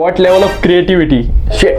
What level of creativity शेट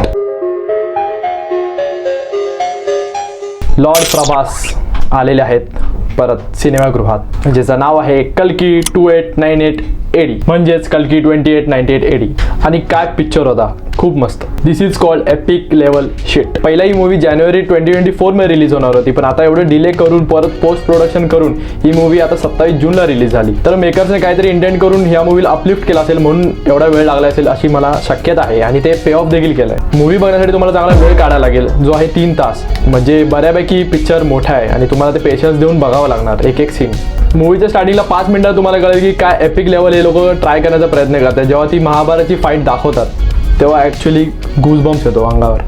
lord Prabhas आलेले आहेत परत सिनेमागृहात ज्याचं नाव आहे कलकी two eight nine eight AD म्हणजेच कलकी twenty eight ninety eight AD आणि काय पिक्चर होता? खूप मस्त. This is called epic level shit पहिला ही मूवी जानेवारी ट्वेंटी ट्वेंटी फोरमध्ये रिलीज होणार होती. पण आता एवढं डिले करून परत पोस्ट प्रोडक्शन करून ही मूवी आता सत्तावीस जूनला रिलीज झाली. तर मेकर्सने काहीतरी इंटेंट करून ह्या मूवीला अपलिफ्ट केला असेल म्हणून एवढा वेळ लागला असेल अशी मला शक्यता आहे. आणि ते पे ऑफ देखील केलंय. मूवी बघण्यासाठी तुम्हाला चांगला वेळ काढायला लागेल. जो आहे तीन तास. म्हणजे बऱ्यापैकी पिक्चर मोठा आहे. आणि तुम्हाला ते पेशन्स देऊन बघावं लागणार. एक एक सीन मूवीच्या स्टार्टिंगला पाच मिनिटात तुम्हाला कळेल की काय एपिक लेवल लोक ट्राय करण्याचा प्रयत्न करतात. जेव्हा ती महाभारतची फाईट दाखवतात तेव्हा ॲक्च्युली गुजबम्स येतो अंगावर.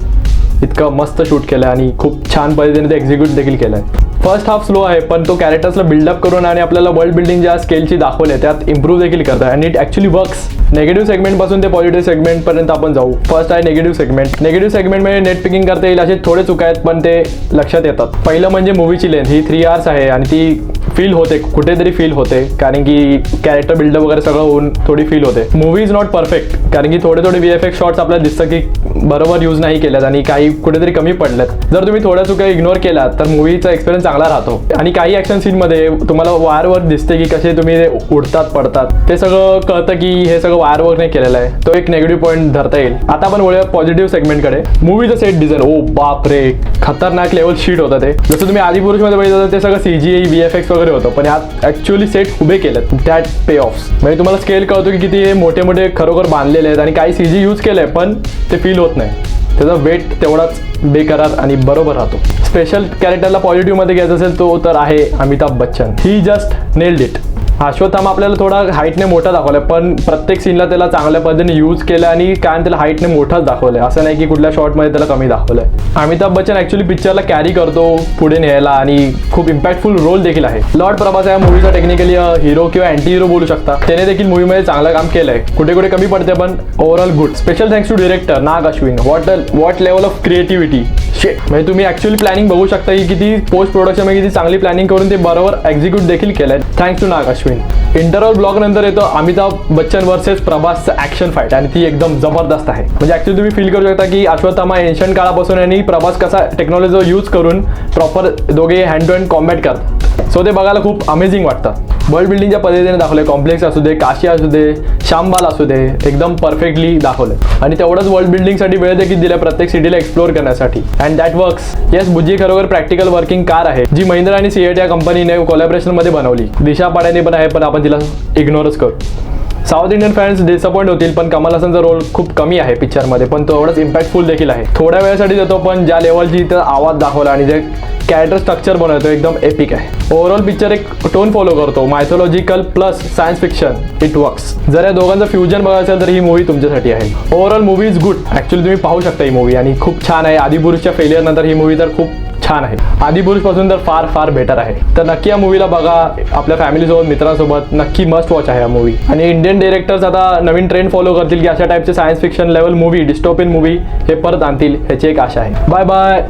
इतकं मस्त शूट केलं आणि खूप छान पद्धतीने ते एक्झिक्यूट देखील केलं आहे फर्स्ट हाफ स्लो आहे पण तो कॅरेक्टर्सला बिल्डअप करून आणि आपल्याला वर्ल्ड बिल्डिंग ज्या स्केलची दाखवले त्यात इम्प्रूव्ह देखील करतात. आणि इट ॲक्च्युली वर्क्स नेगेटिव्ह सेगमेंटपासून ते पॉझिटिव्ह सेगमेंटपर्यंत आपण जाऊ. फर्स्ट आहे नेगेटिव्ह सेगमेंट नेगेटिव्ह सेगमेंटमध्ये नेट पिकिंग करता येईल असे थोडे चुका आहेत पण ते लक्षात येतात. पहिलं म्हणजे मूवीची लेंथ ही थ्री आवर्स आहे आणि ती फील होते कुठेतरी फील होते. कारण की कॅरेक्टर बिल्डअप वगैरे सगळं होऊन थोडी फील होते. मूवी इज नॉट परफेक्ट कारण की थोडे थोडे व्ही एफ एक्स शॉट्स आपल्याला दिसतं की बरोबर यूज नाही केल्यात आणि काही कुठेतरी कमी पडल्यात. जर तुम्ही थोड्या चुका इग्नोर केलात तर मूवीचा एक्सपिरियन्स चांगला राहतो. आणि काही ॲक्शन सीनमध्ये तुम्हाला वायरवर दिसते की कसे तुम्ही उडतात पडतात. ते सगळं कळतं की हे सगळं वायरवर नाही केलेलं आहे. तो एक नेगेटिव्ह पॉईंट धरता येईल. आता आपण वळूया पॉझिटिव्ह सेगमेंटकडे मूवीचं सेट डिझाईन ओ बाप रे खतरनाक लेवल शीट होतं ते. जसं तुम्ही आदिपुरुषमध्ये बघितलं ते सगळं C G V F X वगैरे होतं पण यात ॲक्च्युअली सेट उभे केलेत. दॅट पे ऑफ म्हणजे तुम्हाला स्केल कळतो की किती हे मोठे मोठे खरोखर बांधलेले आहेत आणि काही सी जी यूज केलंय पण ते फील होत नाही. त्याचा वेट तेवढाच बेकरार आणि बरोबर राहतो. स्पेशल कॅरेक्टरला पॉझिटिव्हमध्ये घ्यायचं असेल तो तर आहे Amitabh Bachchan. He just nailed it Ashwatthama आपल्याला थोडा हाईटने मोठा दाखवलाय पण प्रत्येक सीनला त्याला चांगल्या पद्धतीने यूज केलं आणि काय त्याला हाईटने मोठाच दाखवलंय. असं नाही की कुठल्या शॉटमध्ये त्याला कमी दाखवलंय. अमिताभ बच्चन ऍक्च्युली पिक्चरला कॅरी करतो पुढे न्यायला आणि खूप इम्पॅक्टफुल रोल देखील आहे. लॉर्ड प्रभास या मूवीचा टेक्निकली हिरो किंवा अँटी हिरो बोलू शकता. त्याने देखील मूवीमध्ये चांगलं काम केलंय. कुठे कुठे कमी पडते पण overall good special thanks to director Nag Ashwin. What what level of creativity okay म्हणजे तुम्ही ऍक्च्युअली प्लॅनिंग बघू शकता की किती पोस्ट प्रोडक्शन किती चांगली प्लॅनिंग करून ते बरोबर एक्झिक्यूट देखील केलंय. थँक्स टू नाग अश्विन. इंटरव्हल ब्लॉग नंतर येतो अमिताभ बच्चन वर्सेस प्रभासचं ऍक्शन फाईट आणि ती एकदम जबरदस्त आहे. म्हणजे ऍक्च्युली तुम्ही फील करू शकता की अश्वत्थामा एन्शंट काळापासून आणि प्रभास कसा टेक्नॉलॉजी यूज करून प्रॉपर दोघे हँड टू हँड कॉम्बॅट करतात. सो ते बघायला खूप अमेझिंग वाटतं. वर्ल्ड बिल्डिंगच्या पद्धतीने दाखवले कॉम्प्लेक्स असू दे काशी असू दे शामबाल असू दे एकदम परफेक्टली दाखवले आणि तेवढंच वर्ल्ड बिल्डिंगसाठी वेळ देखील दिला प्रत्येक सिटीला एक्सप्लोर करण्यासाठी. And that works yes Bujji खरोखर प्रॅक्टिकल वर्किंग कार आहे जी महिंद्रा आणि सीएट या कंपनीने कोलॅबरेशनमध्ये बनवली. दिशा पाड्याने पण आहे पण आपण तिला इग्नोरच करू. साऊथ इंडियन फॅन्स डिसअपॉइंट होतील पण कमल हसनचा रोल खूप कमी आहे पिक्चरमध्ये पण तो एवढाच इम्पॅक्टफुल देखील आहे. थोड्या वेळासाठी जातो पण ज्या लेवलची इथं आवाज दाखवला आणि जे कॅरेक्टर स्ट्रक्चर बनवतो एकदम एपिक आहे. ओव्हरऑल पिक्चर एक टोन फॉलो करतो mythological plus science fiction it works जर या दोघांचं फ्युजन बघायचं असेल तर ही मूवी तुमच्यासाठी आहे. Overall movie is good actually तुम्ही पाहू शकता ही मूवी आणि खूप छान आहे. आदिपुरुषच्या फेलियर नंतर ही मूवी तर खूप छान आहे. आदिपुरुषपासून तर फार फार बेटर आहे. तर नक्की या मूवीला बघा. आपल्या फॅमिलीसोबत मित्रांसोबत नक्की मस्ट वॉच आहे हा मूवी आणि इंडियन डिरेक्टर्स आता नवीन ट्रेंड फॉलो करतील की अशा टाईपचे science fiction level movie dystopian movie हे परत आणतील ह्याची एक आशा आहे. Bye bye